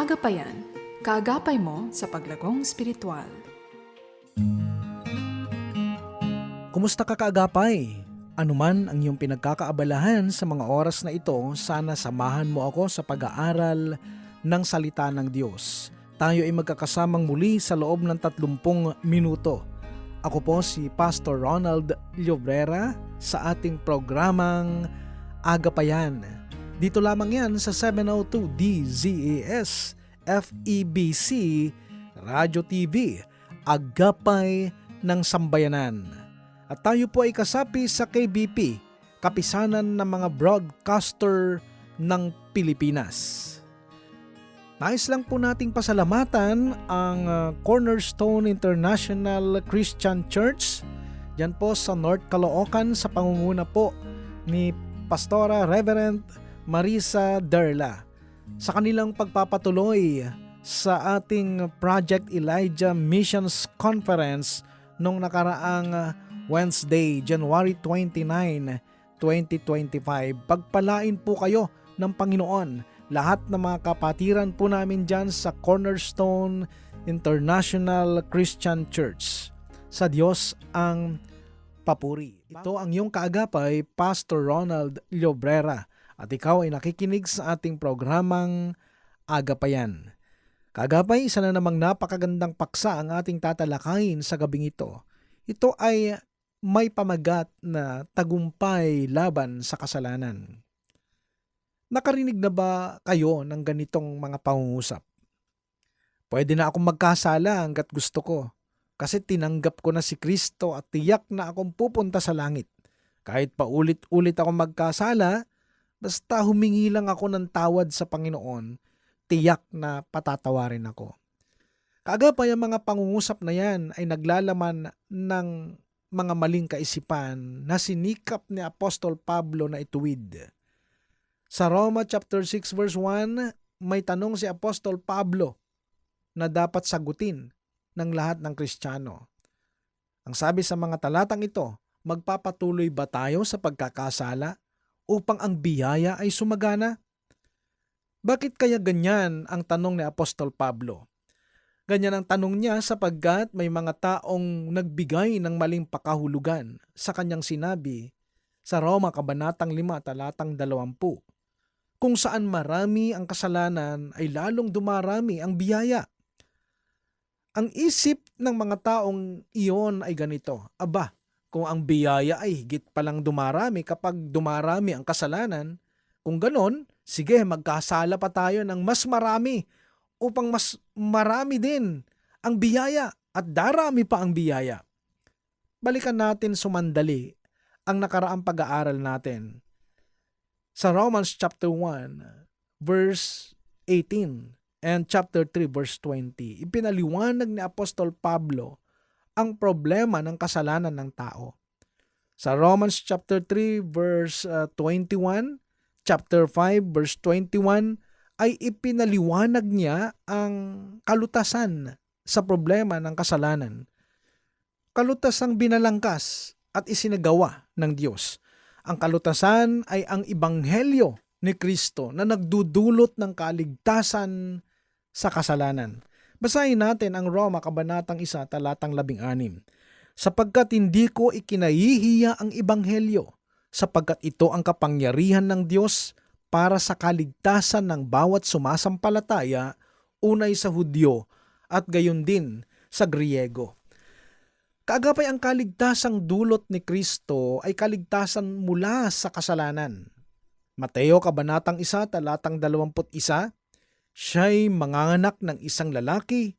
Agapayan, kaagapay mo sa paglagong spiritual. Kumusta ka kaagapay? Ano man ang iyong pinagkakaabalahan sa mga oras na ito, sana samahan mo ako sa pag-aaral ng salita ng Diyos. Tayo ay magkakasamang muli sa loob ng 30 minuto. Ako po si Pastor Ronald Llobrera sa ating programang Agapayan. Dito lamang yan sa 702 DZAS FEBC Radio TV Agapay ng Sambayanan. At tayo po ay kasapi sa KBP, Kapisanan ng mga Broadcaster ng Pilipinas. Nais lang po nating pasalamatan ang uh, Cornerstone International Christian Church dyan po sa North Caloocan sa pangunguna po ni Pastora Reverend Marisa Derla sa kanilang pagpapatuloy sa ating Project Elijah Missions Conference nung nakaraang uh, Wednesday, January 29, 2025. Pagpalain po kayo ng Panginoon lahat ng mga kapatiran po namin dyan sa Cornerstone International Christian Church. Sa Diyos ang papuri. Ito ang iyong kaagapay, Pastor Ronald Llobrera. At ikaw ay nakikinig sa ating programang Agapayan. Kagapay, isa na namang napakagandang paksa ang ating tatalakayin sa gabing ito. Ito ay may pamagat na tagumpay laban sa kasalanan. Nakarinig na ba kayo ng ganitong mga pangungusap? Pwede na akong magkasala hanggat gusto ko kasi tinanggap ko na si Kristo at tiyak na akong pupunta sa langit. Kahit pa ulit-ulit ako magkasala, basta humingi lang ako ng tawad sa Panginoon, tiyak na patatawarin ako. Kagapay ang mga pangungusap na yan ay naglalaman ng mga maling kaisipan na sinikap ni Apostol Pablo na ituwid. Sa Roma chapter 6 verse 1, may tanong si Apostol Pablo na dapat sagutin ng lahat ng Kristiyano. Ang sabi sa mga talatang ito, magpapatuloy ba tayo sa pagkakasala upang ang biyaya ay sumagana? Bakit kaya ganyan ang tanong ni Apostol Pablo? Ganyan ang tanong niya sapagkat may mga taong nagbigay ng maling pakahulugan sa kanyang sinabi sa Roma Kabanatang 5 talatang 20. Kung saan marami ang kasalanan ay lalong dumarami ang biyaya. Ang isip ng mga taong iyon ay ganito, Aba, kung ang biyaya ay higit palang dumarami kapag dumarami ang kasalanan, kung ganon, sige magkasala pa tayo ng mas marami upang mas marami din ang biyaya at darami pa ang biyaya. Balikan natin sumandali ang nakaraang pag-aaral natin. Sa Romans chapter 1 verse 18 and chapter 3 verse 20, ipinaliwanag ni Apostol Pablo ang problema ng kasalanan ng tao. Sa Romans chapter 3 verse uh, 21, chapter 5 verse 21, ay ipinaliwanag niya ang kalutasan sa problema ng kasalanan. Kalutasang binalangkas at isinagawa ng Diyos. Ang kalutasan ay ang ibanghelyo ni Kristo na nagdudulot ng kaligtasan sa kasalanan. Basahin natin ang Roma Kabanatang 1 talatang 16. Sapagkat hindi ko ikinahihiya ang ibanghelyo, sapagkat ito ang kapangyarihan ng Diyos para sa kaligtasan ng bawat sumasampalataya, unay sa Hudyo at gayon din sa Griego. Kaagapay ang kaligtasang dulot ni Kristo ay kaligtasan mula sa kasalanan. Mateo Kabanatang 1, talatang 21, Siya'y manganganak ng isang lalaki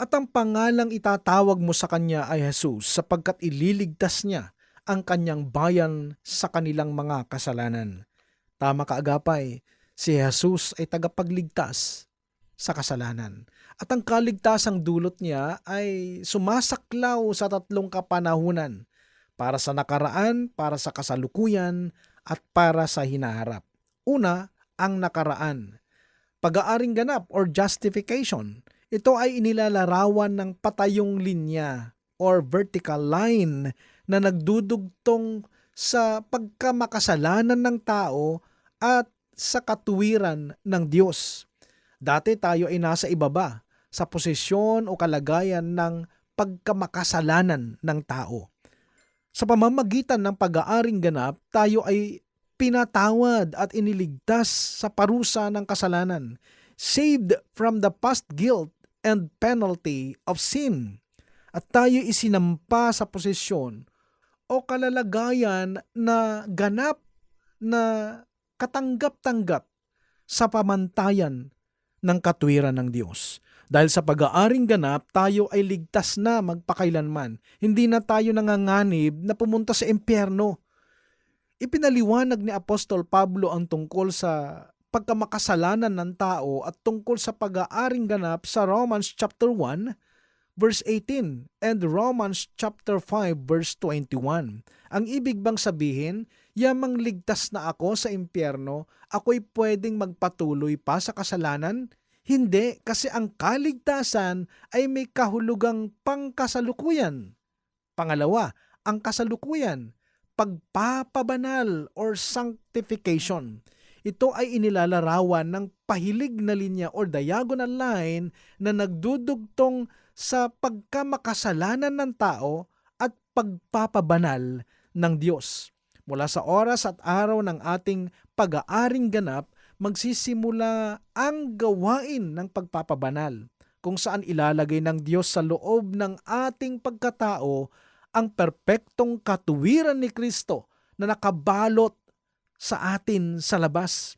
at ang pangalang itatawag mo sa kanya ay Jesus sapagkat ililigtas niya ang kanyang bayan sa kanilang mga kasalanan. Tama kaagapay, si Jesus ay tagapagligtas sa kasalanan. At ang kaligtasang dulot niya ay sumasaklaw sa tatlong kapanahunan para sa nakaraan, para sa kasalukuyan, at para sa hinaharap. Una, ang nakaraan. Pag-aaring ganap or justification. Ito ay inilalarawan ng patayong linya or vertical line na nagdudugtong sa pagkamakasalanan ng tao at sa katuwiran ng Diyos. Dati tayo ay nasa ibaba sa posisyon o kalagayan ng pagkamakasalanan ng tao. Sa pamamagitan ng pag-aaring ganap, tayo ay pinatawad at iniligtas sa parusa ng kasalanan, saved from the past guilt and penalty of sin. At tayo isinampa sa posisyon o kalalagayan na ganap na katanggap-tanggap sa pamantayan ng katwiran ng Diyos. Dahil sa pag-aaring ganap, tayo ay ligtas na magpakailanman. Hindi na tayo nanganganib na pumunta sa impyerno. Ipinaliwanag ni Apostol Pablo ang tungkol sa pagkamakasalanan ng tao at tungkol sa pag-aaring ganap sa Romans chapter 1 verse 18 and Romans chapter 5 verse 21. Ang ibig bang sabihin, yamang ligtas na ako sa impyerno, ako'y pwedeng magpatuloy pa sa kasalanan? Hindi, kasi ang kaligtasan ay may kahulugang pangkasalukuyan. Pangalawa, ang kasalukuyan, pagpapabanal or sanctification. Ito ay inilalarawan ng pahilig na linya or diagonal line na nagdudugtong sa pagkamakasalanan ng tao at pagpapabanal ng Diyos. Mula sa oras at araw ng ating pag-aaring ganap, magsisimula ang gawain ng pagpapabanal kung saan ilalagay ng Diyos sa loob ng ating pagkatao ang perpektong katuwiran ni Kristo na nakabalot sa atin sa labas.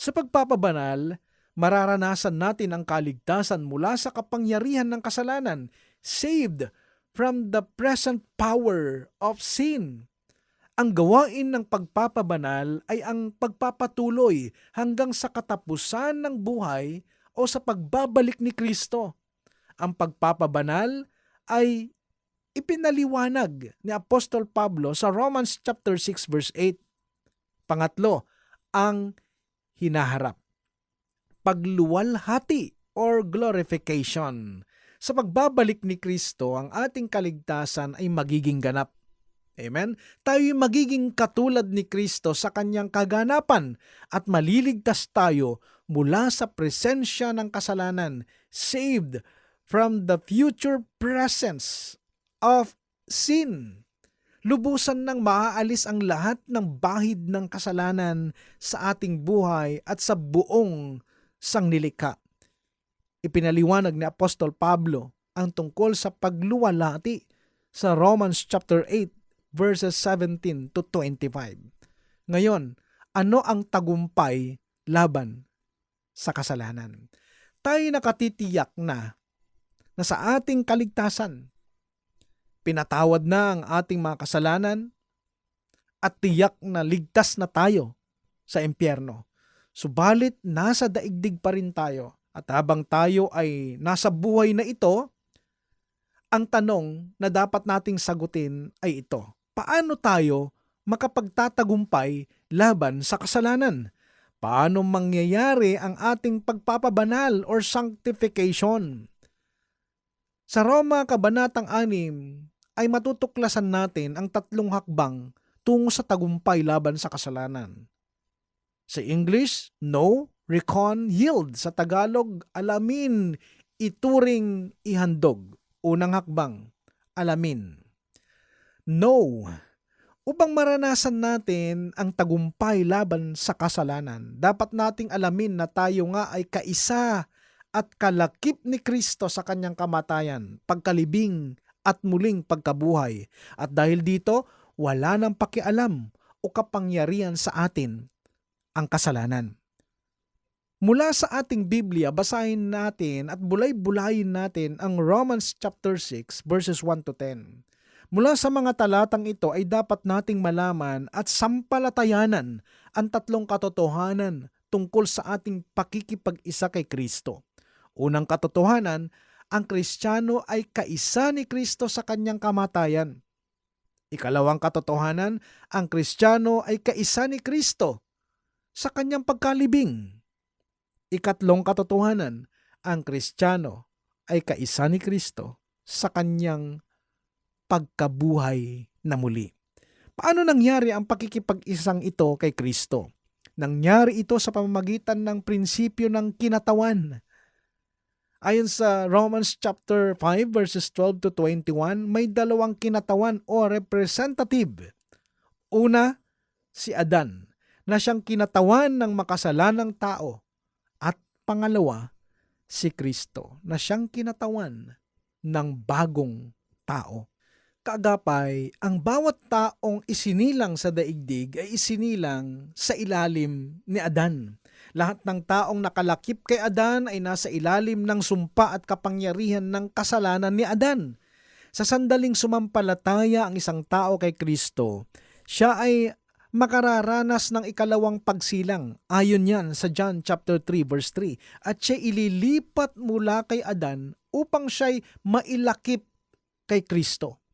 Sa pagpapabanal, mararanasan natin ang kaligtasan mula sa kapangyarihan ng kasalanan, saved from the present power of sin. Ang gawain ng pagpapabanal ay ang pagpapatuloy hanggang sa katapusan ng buhay o sa pagbabalik ni Kristo. Ang pagpapabanal ay ipinaliwanag ni Apostol Pablo sa Romans chapter 6 verse 8. Pangatlo, ang hinaharap. Pagluwalhati or glorification. Sa pagbabalik ni Kristo, ang ating kaligtasan ay magiging ganap. Amen? Tayo'y magiging katulad ni Kristo sa kanyang kaganapan at maliligtas tayo mula sa presensya ng kasalanan, saved from the future presence of sin. Lubusan nang maaalis ang lahat ng bahid ng kasalanan sa ating buhay at sa buong sangnilikha. Ipinaliwanag ni Apostol Pablo ang tungkol sa pagluwalhati sa Romans chapter 8 verses 17 to 25. Ngayon, ano ang tagumpay laban sa kasalanan? Tayo nakatitiyak na na sa ating kaligtasan, pinatawad na ang ating mga kasalanan at tiyak na ligtas na tayo sa impyerno. Subalit nasa daigdig pa rin tayo at habang tayo ay nasa buhay na ito, ang tanong na dapat nating sagutin ay ito. Paano tayo makapagtatagumpay laban sa kasalanan? Paano mangyayari ang ating pagpapabanal or sanctification? Sa Roma Kabanatang 6 ay matutuklasan natin ang tatlong hakbang tungo sa tagumpay laban sa kasalanan. Sa English, know, recon, yield. Sa Tagalog, alamin, ituring, ihandog. Unang hakbang, alamin. Know. Upang maranasan natin ang tagumpay laban sa kasalanan, dapat nating alamin na tayo nga ay kaisa at kalakip ni Kristo sa kanyang kamatayan, pagkalibing at muling pagkabuhay. At dahil dito, wala nang pakialam o kapangyarihan sa atin ang kasalanan. Mula sa ating Biblia, basahin natin at bulay-bulayin natin ang Romans chapter 6 verses 1 to 10. Mula sa mga talatang ito ay dapat nating malaman at sampalatayanan ang tatlong katotohanan tungkol sa ating pakikipag-isa kay Kristo. Unang katotohanan, ang Kristiyano ay kaisa ni Kristo sa kanyang kamatayan. Ikalawang katotohanan, ang Kristiyano ay kaisa ni Kristo sa kanyang pagkalibing. Ikatlong katotohanan, ang Kristiyano ay kaisa ni Kristo sa kanyang pagkabuhay na muli. Paano nangyari ang pakikipag-isang ito kay Kristo? Nangyari ito sa pamamagitan ng prinsipyo ng kinatawan. Ayon sa Romans chapter 5 verses 12 to 21, may dalawang kinatawan o representative. Una, si Adan, na siyang kinatawan ng makasalanang tao. At pangalawa, si Kristo, na siyang kinatawan ng bagong tao. Kaagapay, ang bawat taong isinilang sa daigdig ay isinilang sa ilalim ni Adan. Lahat ng taong nakalakip kay Adan ay nasa ilalim ng sumpa at kapangyarihan ng kasalanan ni Adan. Sa sandaling sumampalataya ang isang tao kay Kristo, siya ay makararanas ng ikalawang pagsilang. Ayon yan sa John chapter 3 verse 3. At siya ililipat mula kay Adan upang siya'y mailakip kay Kristo.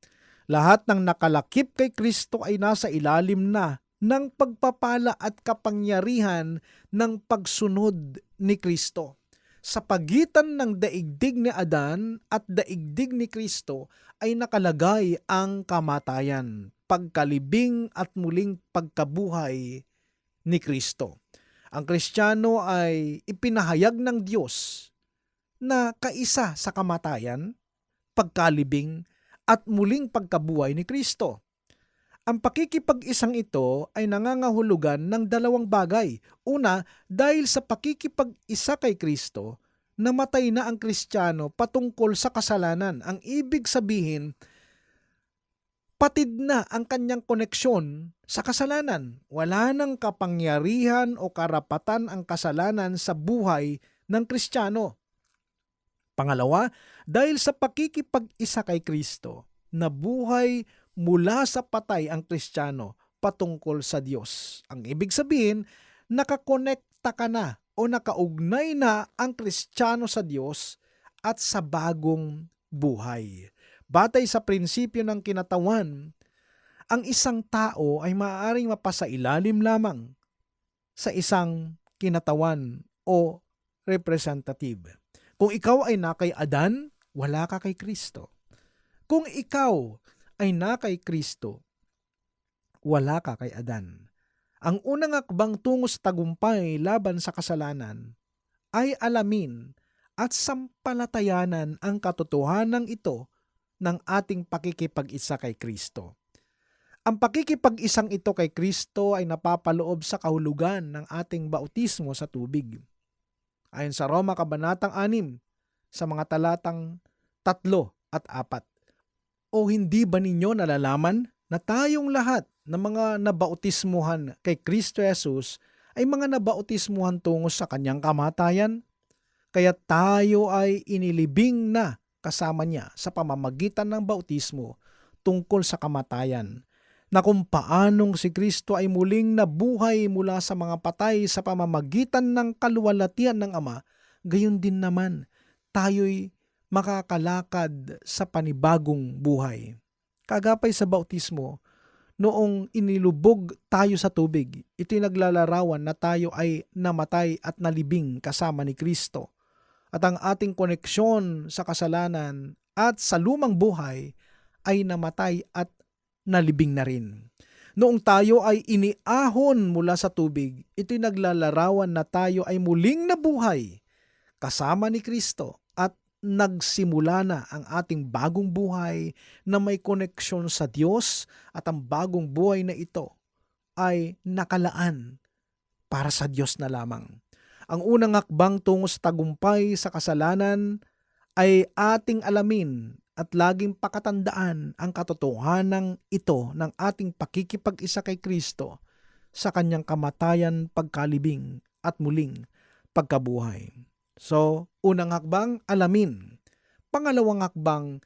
Lahat ng nakalakip kay Kristo ay nasa ilalim na ng pagpapala at kapangyarihan ng pagsunod ni Kristo. Sa pagitan ng daigdig ni Adan at daigdig ni Kristo ay nakalagay ang kamatayan, pagkalibing at muling pagkabuhay ni Kristo. Ang Kristiyano ay ipinahayag ng Diyos na kaisa sa kamatayan, pagkalibing at muling pagkabuhay ni Kristo. Ang pakikipag-isang ito ay nangangahulugan ng dalawang bagay. Una, dahil sa pakikipag-isa kay Kristo, namatay na ang Kristiyano patungkol sa kasalanan. Ang ibig sabihin, patid na ang kanyang koneksyon sa kasalanan. Wala nang kapangyarihan o karapatan ang kasalanan sa buhay ng Kristiyano. Pangalawa, dahil sa pakikipag-isa kay Kristo, nabuhay mula sa patay ang Kristiyano patungkol sa Diyos. Ang ibig sabihin, nakakonekta ka na o nakaugnay na ang Kristiyano sa Diyos at sa bagong buhay. Batay sa prinsipyo ng kinatawan, ang isang tao ay maaaring mapasailalim lamang sa isang kinatawan o representative. Kung ikaw ay na kay Adan, wala ka kay Kristo. Kung ikaw ay na kay Kristo, wala ka kay Adan. Ang unang akbang tungo sa tagumpay laban sa kasalanan ay alamin at sampalatayanan ang katotohanan ito ng ating pakikipag-isa kay Kristo. Ang pakikipag-isang ito kay Kristo ay napapaloob sa kahulugan ng ating bautismo sa tubig. Ayon sa Roma Kabanatang 6, sa mga talatang 3 at 4. O hindi ba ninyo nalalaman na tayong lahat ng mga nabautismuhan kay Kristo Jesus ay mga nabautismuhan tungo sa kanyang kamatayan? Kaya tayo ay inilibing na kasama niya sa pamamagitan ng bautismo tungkol sa kamatayan na kung paanong si Kristo ay muling nabuhay mula sa mga patay sa pamamagitan ng kaluwalhatian ng Ama, gayon din naman tayo'y makakalakad sa panibagong buhay. Kagapay sa bautismo, noong inilubog tayo sa tubig, ito'y naglalarawan na tayo ay namatay at nalibing kasama ni Kristo. At ang ating koneksyon sa kasalanan at sa lumang buhay ay namatay at nalibing na rin. Noong tayo ay iniahon mula sa tubig, ito'y naglalarawan na tayo ay muling nabuhay kasama ni Kristo nagsimula na ang ating bagong buhay na may koneksyon sa Diyos at ang bagong buhay na ito ay nakalaan para sa Diyos na lamang. Ang unang akbang tungo sa tagumpay sa kasalanan ay ating alamin at laging pakatandaan ang katotohanan ito ng ating pakikipag-isa kay Kristo sa kanyang kamatayan, pagkalibing at muling pagkabuhay. So, unang hakbang, alamin. Pangalawang hakbang,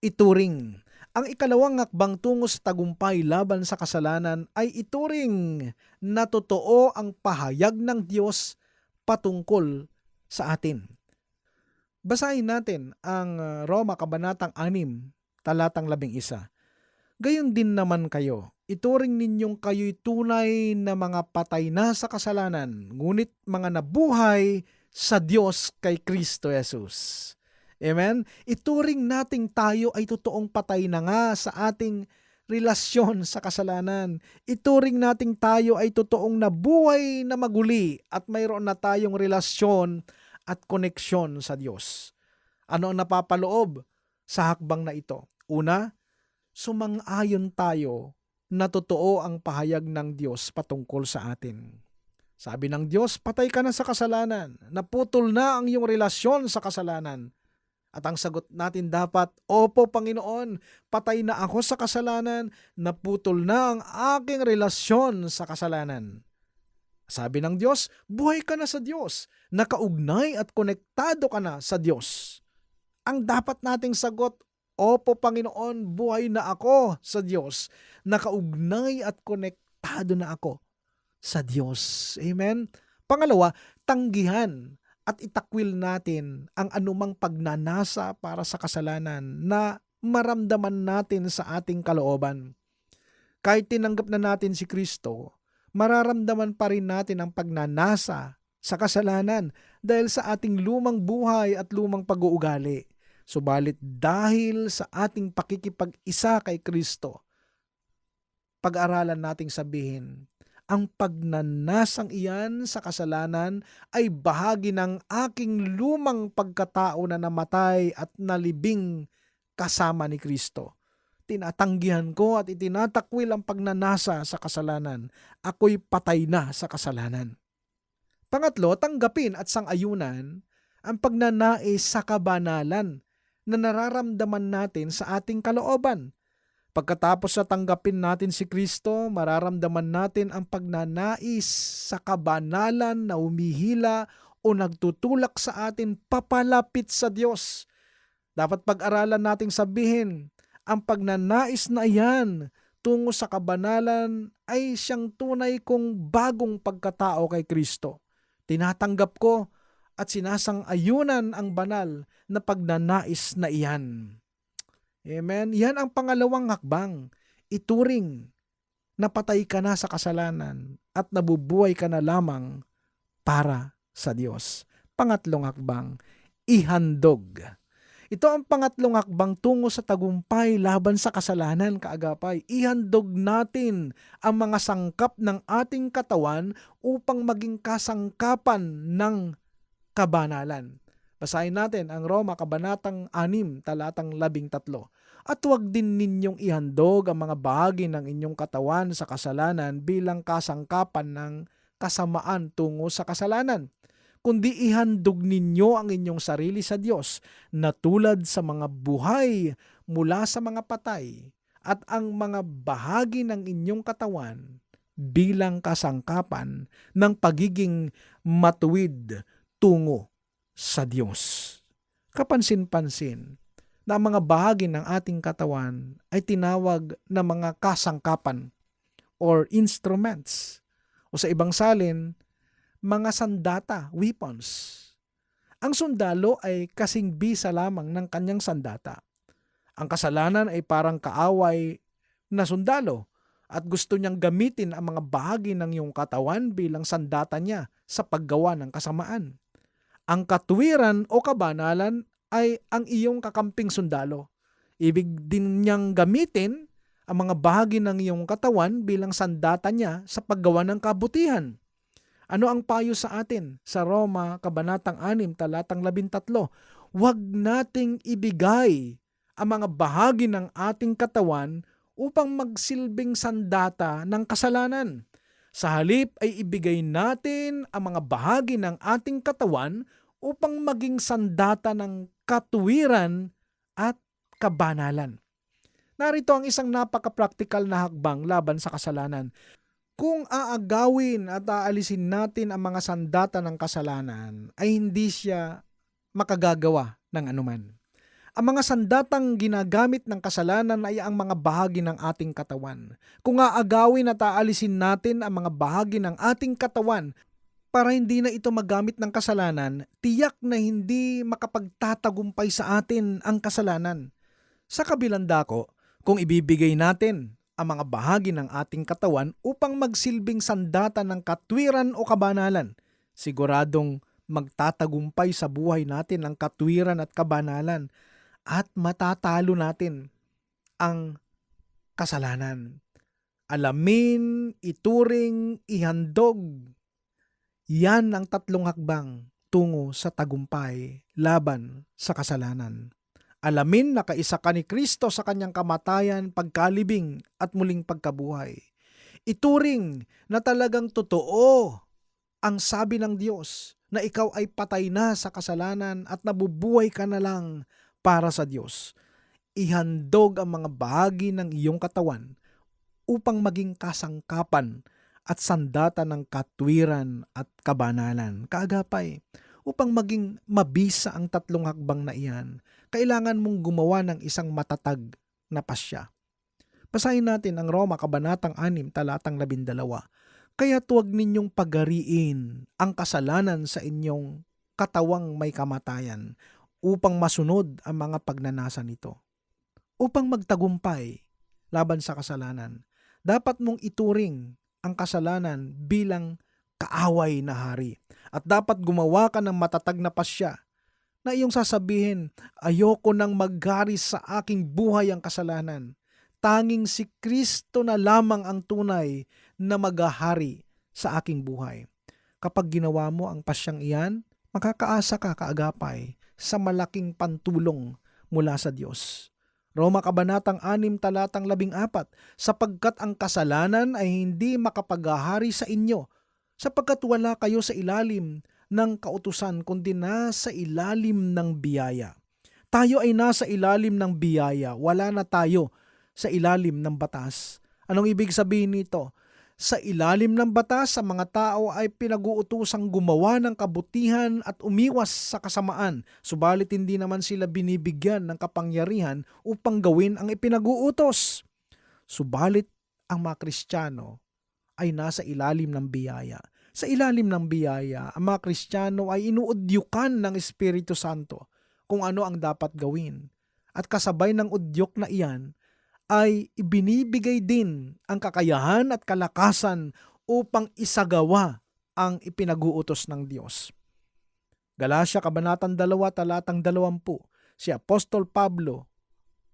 ituring. Ang ikalawang hakbang tungo sa tagumpay laban sa kasalanan ay ituring na totoo ang pahayag ng Diyos patungkol sa atin. Basahin natin ang uh, Roma Kabanatang 6, talatang 11. Gayon din naman kayo, ituring ninyong kayo'y tunay na mga patay na sa kasalanan, ngunit mga nabuhay sa Diyos kay Kristo Jesus. Amen? Ituring nating tayo ay totoong patay na nga sa ating relasyon sa kasalanan. Ituring nating tayo ay totoong nabuhay na maguli at mayroon na tayong relasyon at koneksyon sa Diyos. Ano ang napapaloob sa hakbang na ito? Una, sumang-ayon tayo na totoo ang pahayag ng Diyos patungkol sa atin. Sabi ng Diyos, patay ka na sa kasalanan. Naputol na ang iyong relasyon sa kasalanan. At ang sagot natin dapat, Opo Panginoon, patay na ako sa kasalanan, naputol na ang aking relasyon sa kasalanan. Sabi ng Diyos, buhay ka na sa Diyos, nakaugnay at konektado ka na sa Diyos. Ang dapat nating sagot, Opo Panginoon, buhay na ako sa Diyos, nakaugnay at konektado na ako sa Diyos. Amen? Pangalawa, tanggihan at itakwil natin ang anumang pagnanasa para sa kasalanan na maramdaman natin sa ating kalooban. Kahit tinanggap na natin si Kristo, mararamdaman pa rin natin ang pagnanasa sa kasalanan dahil sa ating lumang buhay at lumang pag-uugali. Subalit dahil sa ating pakikipag-isa kay Kristo, pag-aralan nating sabihin, ang pagnanasang iyan sa kasalanan ay bahagi ng aking lumang pagkatao na namatay at nalibing kasama ni Kristo. Tinatanggihan ko at itinatakwil ang pagnanasa sa kasalanan. Ako'y patay na sa kasalanan. Pangatlo, tanggapin at sangayunan ang pagnanais sa kabanalan na nararamdaman natin sa ating kalooban Pagkatapos sa tanggapin natin si Kristo, mararamdaman natin ang pagnanais sa kabanalan na umihila o nagtutulak sa atin papalapit sa Diyos. Dapat pag-aralan nating sabihin, ang pagnanais na iyan tungo sa kabanalan ay siyang tunay kong bagong pagkatao kay Kristo. Tinatanggap ko at sinasang-ayunan ang banal na pagnanais na iyan. Amen? Yan ang pangalawang hakbang. Ituring na patay ka na sa kasalanan at nabubuhay ka na lamang para sa Diyos. Pangatlong hakbang, ihandog. Ito ang pangatlong hakbang tungo sa tagumpay laban sa kasalanan, kaagapay. Ihandog natin ang mga sangkap ng ating katawan upang maging kasangkapan ng kabanalan. Basahin natin ang Roma Kabanatang 6, talatang 13. At huwag din ninyong ihandog ang mga bahagi ng inyong katawan sa kasalanan bilang kasangkapan ng kasamaan tungo sa kasalanan, kundi ihandog ninyo ang inyong sarili sa Diyos na tulad sa mga buhay mula sa mga patay at ang mga bahagi ng inyong katawan bilang kasangkapan ng pagiging matuwid tungo sa Diyos. Kapansin-pansin na ang mga bahagi ng ating katawan ay tinawag na mga kasangkapan or instruments o sa ibang salin, mga sandata, weapons. Ang sundalo ay kasing bisa lamang ng kanyang sandata. Ang kasalanan ay parang kaaway na sundalo at gusto niyang gamitin ang mga bahagi ng iyong katawan bilang sandata niya sa paggawa ng kasamaan. Ang katuwiran o kabanalan ay ang iyong kakamping sundalo. Ibig din niyang gamitin ang mga bahagi ng iyong katawan bilang sandata niya sa paggawa ng kabutihan. Ano ang payo sa atin sa Roma Kabanatang 6 talatang 13? Huwag nating ibigay ang mga bahagi ng ating katawan upang magsilbing sandata ng kasalanan. Sa halip ay ibigay natin ang mga bahagi ng ating katawan upang maging sandata ng katuwiran at kabanalan. Narito ang isang napaka-practical na hakbang laban sa kasalanan. Kung aagawin at aalisin natin ang mga sandata ng kasalanan, ay hindi siya makagagawa ng anuman. Ang mga sandatang ginagamit ng kasalanan ay ang mga bahagi ng ating katawan. Kung aagawin at aalisin natin ang mga bahagi ng ating katawan, para hindi na ito magamit ng kasalanan, tiyak na hindi makapagtatagumpay sa atin ang kasalanan. Sa kabilang dako, kung ibibigay natin ang mga bahagi ng ating katawan upang magsilbing sandata ng katwiran o kabanalan, siguradong magtatagumpay sa buhay natin ang katwiran at kabanalan at matatalo natin ang kasalanan. Alamin, ituring, ihandog. Yan ang tatlong hakbang tungo sa tagumpay laban sa kasalanan. Alamin na kaisa ka ni Kristo sa kanyang kamatayan, pagkalibing at muling pagkabuhay. Ituring na talagang totoo ang sabi ng Diyos na ikaw ay patay na sa kasalanan at nabubuhay ka na lang para sa Diyos. Ihandog ang mga bahagi ng iyong katawan upang maging kasangkapan at sandata ng katwiran at kabanalan. Kaagapay, upang maging mabisa ang tatlong hakbang na iyan, kailangan mong gumawa ng isang matatag na pasya. Basahin natin ang Roma Kabanatang 6, talatang 12. Kaya tuwag ninyong pagariin ang kasalanan sa inyong katawang may kamatayan upang masunod ang mga pagnanasa nito. Upang magtagumpay laban sa kasalanan, dapat mong ituring ang kasalanan bilang kaaway na hari. At dapat gumawa ka ng matatag na pasya na iyong sasabihin, ayoko nang maghari sa aking buhay ang kasalanan. Tanging si Kristo na lamang ang tunay na maghahari sa aking buhay. Kapag ginawa mo ang pasyang iyan, makakaasa ka kaagapay sa malaking pantulong mula sa Diyos. Roma Kabanatang 6 talatang 14 sapagkat ang kasalanan ay hindi makapaghahari sa inyo sapagkat wala kayo sa ilalim ng kautusan kundi nasa ilalim ng biyaya. Tayo ay nasa ilalim ng biyaya, wala na tayo sa ilalim ng batas. Anong ibig sabihin nito? Sa ilalim ng batas, sa mga tao ay pinag-uutosang gumawa ng kabutihan at umiwas sa kasamaan, subalit hindi naman sila binibigyan ng kapangyarihan upang gawin ang ipinag-uutos. Subalit ang mga Kristiyano ay nasa ilalim ng biyaya. Sa ilalim ng biyaya, ang mga Kristiyano ay inuudyukan ng Espiritu Santo kung ano ang dapat gawin. At kasabay ng udyok na iyan, ay ibinibigay din ang kakayahan at kalakasan upang isagawa ang ipinag-uutos ng Diyos. Galacia Kabanatang 2 talatang 20 si Apostol Pablo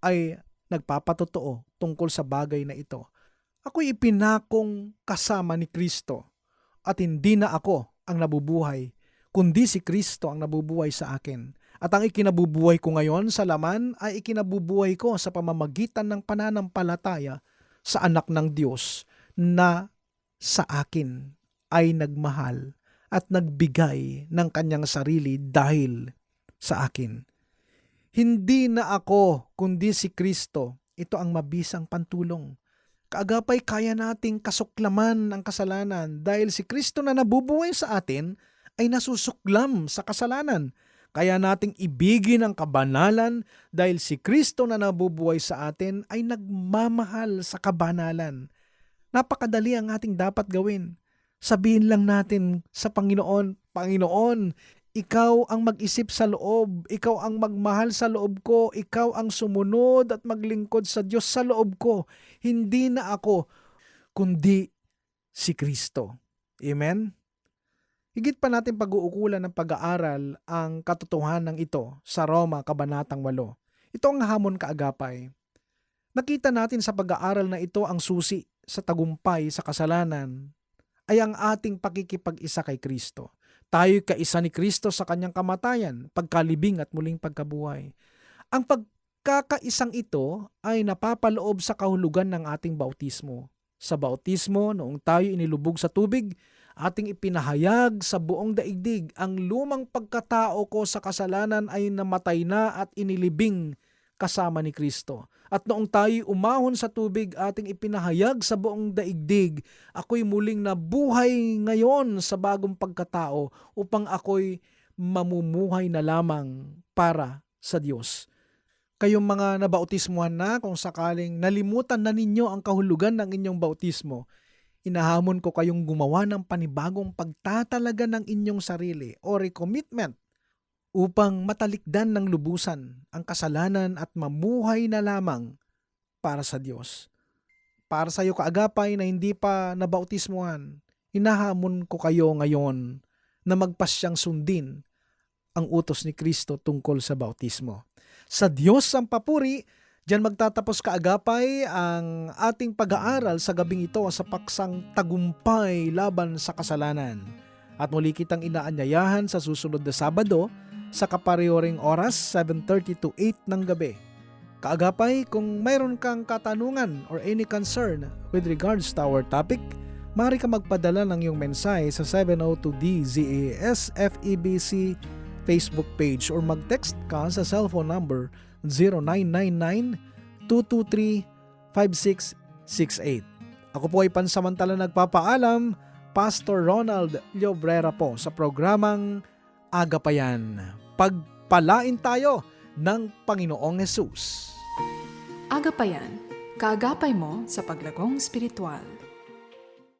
ay nagpapatotoo tungkol sa bagay na ito. Ako'y ipinakong kasama ni Kristo at hindi na ako ang nabubuhay, kundi si Kristo ang nabubuhay sa akin. At ang ikinabubuhay ko ngayon sa laman ay ikinabubuhay ko sa pamamagitan ng pananampalataya sa anak ng Diyos na sa akin ay nagmahal at nagbigay ng kanyang sarili dahil sa akin. Hindi na ako kundi si Kristo. Ito ang mabisang pantulong. Kaagapay kaya nating kasuklaman ang kasalanan dahil si Kristo na nabubuhay sa atin ay nasusuklam sa kasalanan. Kaya nating ibigin ang kabanalan dahil si Kristo na nabubuhay sa atin ay nagmamahal sa kabanalan. Napakadali ang ating dapat gawin. Sabihin lang natin sa Panginoon, Panginoon, ikaw ang mag-isip sa loob, ikaw ang magmahal sa loob ko, ikaw ang sumunod at maglingkod sa Diyos sa loob ko. Hindi na ako, kundi si Kristo. Amen? Higit pa natin pag-uukulan ng pag-aaral ang katotohanan ito sa Roma Kabanatang 8. Ito ang hamon kaagapay. Nakita natin sa pag-aaral na ito ang susi sa tagumpay sa kasalanan ay ang ating pakikipag-isa kay Kristo. Tayo'y kaisa ni Kristo sa kanyang kamatayan, pagkalibing at muling pagkabuhay. Ang pagkakaisang ito ay napapaloob sa kahulugan ng ating bautismo. Sa bautismo, noong tayo inilubog sa tubig, ating ipinahayag sa buong daigdig ang lumang pagkatao ko sa kasalanan ay namatay na at inilibing kasama ni Kristo. At noong tayo umahon sa tubig, ating ipinahayag sa buong daigdig, ako'y muling nabuhay ngayon sa bagong pagkatao upang ako'y mamumuhay na lamang para sa Diyos. Kayong mga nabautismuhan na, kung sakaling nalimutan na ninyo ang kahulugan ng inyong bautismo, inahamon ko kayong gumawa ng panibagong pagtatalaga ng inyong sarili o recommitment upang matalikdan ng lubusan ang kasalanan at mamuhay na lamang para sa Diyos. Para sa iyo kaagapay na hindi pa nabautismuhan, hinahamon ko kayo ngayon na magpasyang sundin ang utos ni Kristo tungkol sa bautismo. Sa Diyos ang papuri, Diyan magtatapos kaagapay ang ating pag-aaral sa gabing ito sa paksang tagumpay laban sa kasalanan. At muli kitang inaanyayahan sa susunod na Sabado sa kaparehoring oras 7.30 to 8 ng gabi. Kaagapay, kung mayroon kang katanungan or any concern with regards to our topic, maaari ka magpadala ng iyong mensahe sa 702DZASFEBC Facebook page or mag-text ka sa cellphone number 0999-223-5668. Ako po ay pansamantala nagpapaalam, Pastor Ronald Llobrera po sa programang Agapayan. Pagpalain tayo ng Panginoong Yesus. Agapayan, kaagapay mo sa paglagong spiritual.